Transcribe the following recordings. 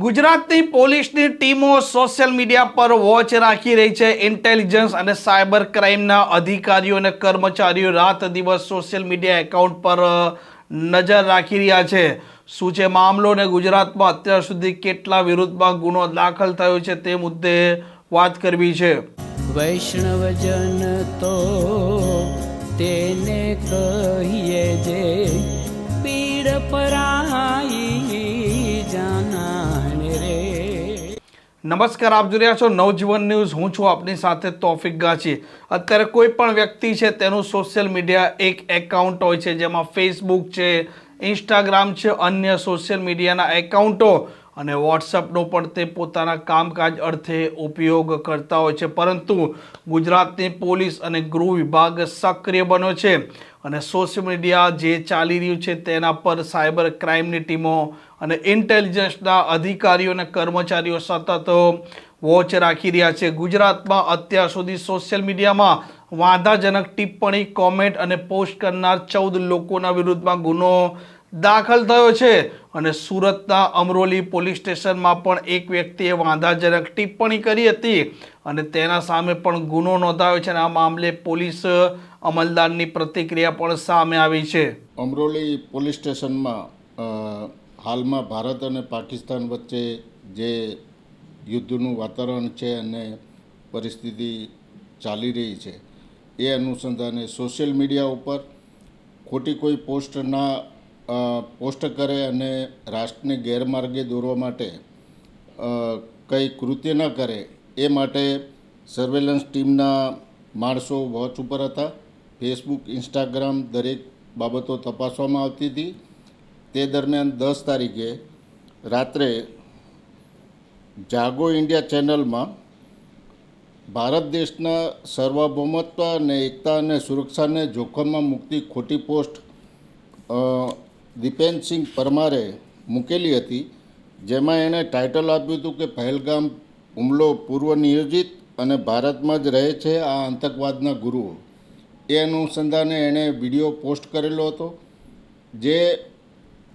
ગુજરાતની પોલીસની ટીમો સોશિયલ મીડિયા પર વોચ રાખી રહી છે. ઇન્ટેલિજન્સ અને સાયબર ક્રાઇમના અધિકારીઓ અને કર્મચારીઓ રાત દિવસ સોશિયલ મીડિયા એકાઉન્ટ પર નજર રાખી રહ્યા છે. શું છે મામલો ને ગુજરાતમાં અત્યાર સુધી કેટલા વિરુદ્ધમાં ગુનો દાખલ થયો છે તે મુદ્દે વાત કરવી છે. વૈષ્ણવજન તો તેને કહીએ જે પીડ પરાઈ નમસ્કાર, આપ જોઈ રહ્યા છો નવજીવન ન્યૂઝ. હું છું આપની સાથે તોફિક ગાછી. અત્યારે કોઈ પણ વ્યક્તિ છે તેનું સોશિયલ મીડિયા એક એકાઉન્ટ હોય છે, જેમાં ફેસબુક છે ઇન્સ્ટાગ્રામ છે, અન્ય સોશિયલ મીડિયાના એકાઉન્ટો અને વોટ્સઅપનો પણ તે પોતાના કામકાજ અર્થે ઉપયોગ કરતા હોય છે. પરંતુ ગુજરાતની પોલીસ અને ગૃહ વિભાગ સક્રિય બન્યો છે અને સોશિયલ મીડિયા જે ચાલી રહ્યું છે તેના પર સાયબર ક્રાઇમની ટીમો અને ઇન્ટેલિજન્સના અધિકારીઓ અને કર્મચારીઓ સતત વોચ રાખી રહ્યા છે. ગુજરાતમાં અત્યાર સુધી સોશિયલ મીડિયામાં વાંધાજનક ટિપ્પણી કોમેન્ટ અને પોસ્ટ કરનાર ચૌદ લોકોના વિરુદ્ધમાં ગુનો દાખલ થયો છે અને સુરતના અમરોલી પોલીસ સ્ટેશનમાં પણ એક વ્યક્તિએ વાંધાજનક ટિપ્પણી કરી હતી અને તેના સામે પણ ગુનો નોંધાયો છે અને આ મામલે પોલીસ અમલદારની પ્રતિક્રિયા પણ સામે આવી છે. અમરોલી પોલીસ સ્ટેશનમાં હાલમાં ભારત અને પાકિસ્તાન વચ્ચે જે યુદ્ધનું વાતાવરણ છે અને પરિસ્થિતિ ચાલી રહી છે, એ અનુસંધાને સોશિયલ મીડિયા ઉપર ખોટી કોઈ પોસ્ટ ના પોસ્ટ કરે અને રાષ્ટ્રને ગેરમાર્ગે દોરવા માટે કંઈ કૃત્ય ન કરે, એ માટે સર્વેલન્સ ટીમના માણસો વોચ ઉપર હતા. ફેસબુક ઇન્સ્ટાગ્રામ દરેક બાબતો તપાસવામાં આવતી હતી. તે દરમિયાન દસ તારીખે રાત્રે જાગો ઇન્ડિયા ચેનલમાં ભારત દેશના સર્વભૌમત્વ અને એકતા અને સુરક્ષાને જોખમમાં મૂકતી ખોટી પોસ્ટ અ, દીપેનસિંહ પરમારે મૂકેલી હતી જેમાં એણે ટાઇટલ આપ્યું હતું કે પહેલગામ હુમલો પૂર્વ નિયોજિત અને ભારતમાં જ રહે છે આ આતંકવાદના ગુરુઓ. એ અનુસંધાને એણે વીડિયો પોસ્ટ કરેલો હતો જે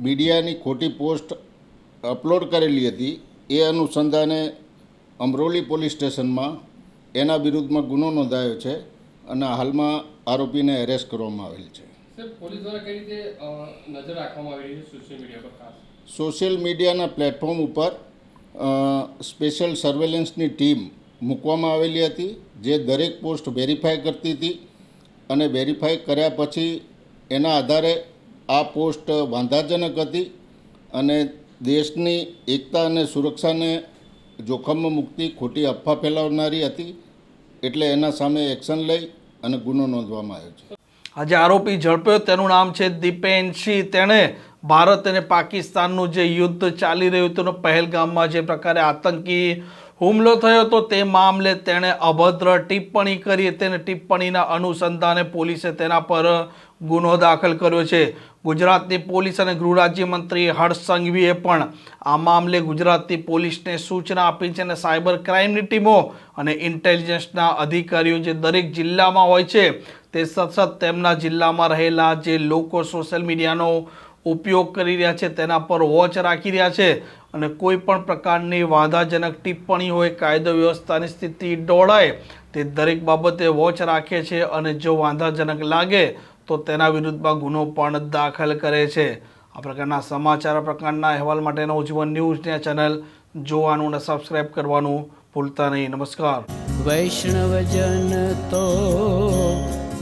મીડિયાની ખોટી પોસ્ટ અપલોડ કરેલી હતી. એ અનુસંધાને અમરોલી પોલીસ સ્ટેશનમાં એના વિરુદ્ધમાં ગુનો નોંધાયો છે અને હાલમાં આરોપીને એરેસ્ટ કરવામાં આવેલ છે. પોલીસ દ્વારા કઈ રીતે નજર રાખવામાં આવી રહી છે સોશિયલ મીડિયા પર ખાસ? સોશિયલ મીડિયાના પ્લેટફોર્મ ઉપર સ્પેશિયલ સર્વેલન્સની ટીમ મૂકવામાં આવેલી હતી જે દરેક પોસ્ટ વેરીફાઈ કરતી હતી અને વેરીફાઈ કર્યા પછી એના આધારે આ પોસ્ટ વાંધાજનક હતી અને દેશની એકતા અને સુરક્ષાને જોખમમાં મૂકતી ખોટી અફવા ફેલાવનારી હતી એટલે એના સામે એક્શન લઈ અને ગુનો નોંધવામાં આવ્યો છે. આજે આરોપી ઝડપ્યો, તેનું નામ છે દીપેનસિંહ તેણે ભારત અને પાકિસ્તાનનું જે યુદ્ધ ચાલી રહ્યું હતું અને પહેલગામમાં જે પ્રકારે આતંકી હુમલો થયો હતો, તે મામલે તેણે અભદ્ર ટિપ્પણી કરી તેને ટિપ્પણીના અનુસંધાને પોલીસે તેના પર ગુનો દાખલ કર્યો છે. ગુજરાતની પોલીસ અને ગૃહ રાજ્યમંત્રી હર્ષ પણ આ મામલે ગુજરાતની પોલીસને સૂચના આપી છે અને સાયબર ક્રાઇમની ટીમો અને ઇન્ટેલિજન્સના અધિકારીઓ જે દરેક જિલ્લામાં હોય છે તે સતત તેમના જિલ્લામાં રહેલા જે લોકો સોશિયલ મીડિયાનો ઉપયોગ કરી રહ્યા છે, તેના પર વોચ રાખી રહ્યા છે અને કોઈ પણ પ્રકારની વાંધાજનક ટિપ્પણી હોય, કાયદો વ્યવસ્થાની સ્થિતિ ડોળાય, તે દરેક બાબતે વોચ રાખે છે અને જો વાંધાજનક લાગે, તો તેના વિરુદ્ધમાં ગુનો પણ દાખલ કરે છે. આ પ્રકારના સમાચાર પ્રકારના અહેવાલ માટેનો ઉજ્જવલ ન્યૂઝની ચેનલ જોવાનું અને સબસ્ક્રાઈબ કરવાનું ભૂલતા નહીં. નમસ્કાર. વૈષ્ણવજન તો